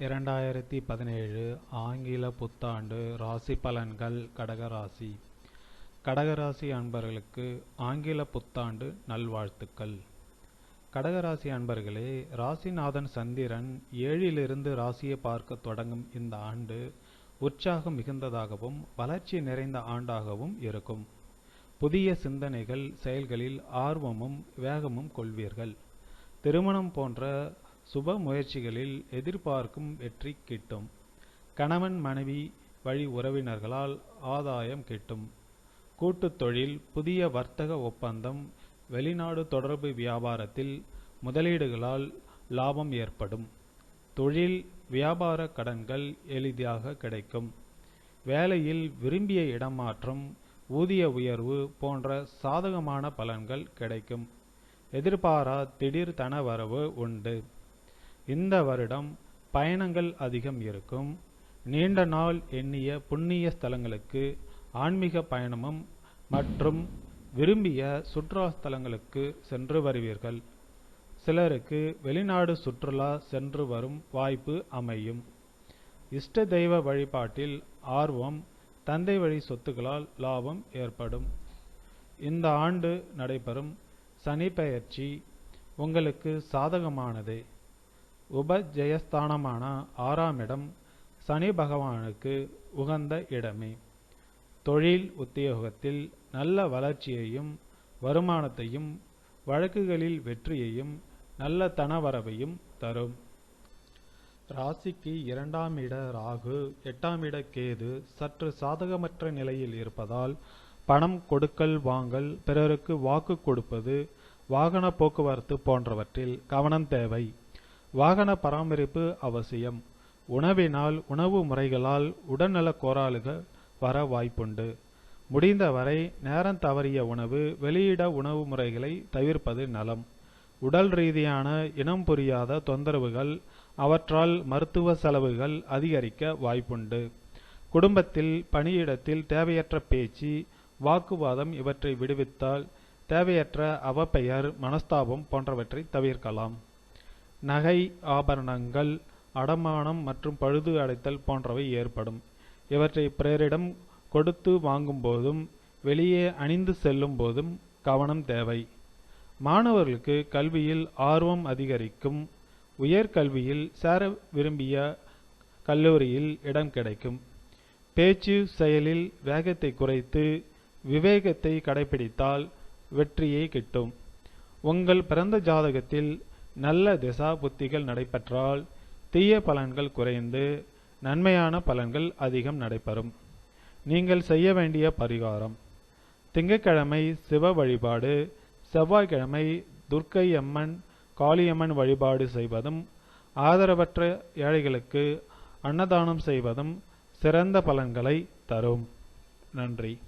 இரண்டாயிரத்தி பதினேழு ஆங்கில புத்தாண்டு ராசி பலன்கள் கடகராசி. கடகராசி அன்பர்களுக்கு ஆங்கில புத்தாண்டு நல்வாழ்த்துக்கள். கடகராசி அன்பர்களே ராசிநாதன் சந்திரன் ஏழிலிருந்து ராசியை பார்க்க தொடங்கும் இந்த ஆண்டு உற்சாகம் மிகுந்ததாகவும் வளர்ச்சி நிறைந்த ஆண்டாகவும் இருக்கும். புதிய சிந்தனைகள் செயல்களில் ஆர்வமும் வேகமும் கொள்வீர்கள். திருமணம் போன்ற சுப முயற்சிகளில் எதிர்பார்க்கும் வெற்றி கிட்டும். கணவன் மனைவி வழி உறவினர்களால் ஆதாயம் கிட்டும். கூட்டுத் தொழில் புதிய வர்த்தக ஒப்பந்தம் வெளிநாடு தொடர்பு வியாபாரத்தில் முதலீடுகளால் லாபம் ஏற்படும். தொழில் வியாபார கடன்கள் எளிதாக கிடைக்கும். வேலையில் விரும்பிய இடமாற்றம் ஊதிய உயர்வு போன்ற சாதகமான பலன்கள் கிடைக்கும். எதிர்பாரா திடீர் தனவரவு உண்டு. இந்த வருடம் பயணங்கள் அதிகம் இருக்கும். நீண்ட நாள் எண்ணிய புண்ணிய ஸ்தலங்களுக்கு ஆன்மீக பயணமும் மற்றும் விரும்பிய சுற்றுலா ஸ்தலங்களுக்கு சென்று வருவீர்கள். சிலருக்கு வெளிநாடு சுற்றுலா சென்று வரும் வாய்ப்பு அமையும். இஷ்ட தெய்வ வழிபாட்டில் ஆர்வம் தந்தை வழி சொத்துக்களால் லாபம் ஏற்படும். இந்த ஆண்டு நடைபெறும் சனி பயிற்சி உங்களுக்கு சாதகமானதே. உபஜெயஸ்தானமான ஆறாம் இடம் சனி பகவானுக்கு உகந்த இடமே. தொழில் உத்தியோகத்தில் நல்ல வளர்ச்சியையும் வருமானத்தையும் வழக்குகளில் வெற்றியையும் நல்ல தனவரவையும் தரும். ராசிக்கு இரண்டாம் இட ராகு எட்டாம் இட கேது சற்று சாதகமற்ற நிலையில் இருப்பதால் பணம் கொடுக்கல் வாங்கல் பிறருக்கு வாக்கு கொடுப்பது வாகன போக்குவரத்து போன்றவற்றில் கவனம் தேவை. வாகன பராமரிப்பு அவசியம். உணவினால் உணவு முறைகளால் உடல்நல கோளாறுகள் வர வாய்ப்புண்டு. முடிந்தவரை நேரம் தவறிய உணவு வெளியிட உணவு முறைகளை தவிர்ப்பது நலம். உடல் ரீதியான இனம் புரியாத தொந்தரவுகள் அவற்றால் மருத்துவ செலவுகள் அதிகரிக்க வாய்ப்புண்டு. குடும்பத்தில் பணியிடத்தில் தேவையற்ற பேச்சு வாக்குவாதம் இவற்றை விடுவித்தால் தேவையற்ற அவப்பெயர் மனஸ்தாபம் போன்றவற்றை தவிர்க்கலாம். நகை ஆபரணங்கள் அடமானம் மற்றும் பழுது அடைத்தல் போன்றவை ஏற்படும். இவற்றை பிறரிடம் கொடுத்து வாங்கும் போதும் வெளியே அணிந்து செல்லும் போதும் கவனம் தேவை. மாணவர்களுக்கு கல்வியில் ஆர்வம் அதிகரிக்கும். உயர்கல்வியில் சேர விரும்பிய கல்லூரியில் இடம் கிடைக்கும். பேச்சு செயலில் வேகத்தை குறைத்து விவேகத்தை கடைபிடித்தால் வெற்றியை கிட்டும். உங்கள் பிறந்த ஜாதகத்தில் நல்ல திசா புத்திகள் நடைபெற்றால் தீய பலன்கள் குறைந்து நன்மையான பலன்கள் அதிகம் நடைபெறும். நீங்கள் செய்ய வேண்டிய பரிகாரம். திங்கட்கிழமை சிவ வழிபாடு செவ்வாய்க்கிழமை துர்க்கை அம்மன் காளியம்மன் வழிபாடு செய்வதும் ஆதரவற்ற ஏழைகளுக்கு அன்னதானம் செய்வதும் சிறந்த பலன்களை தரும். நன்றி.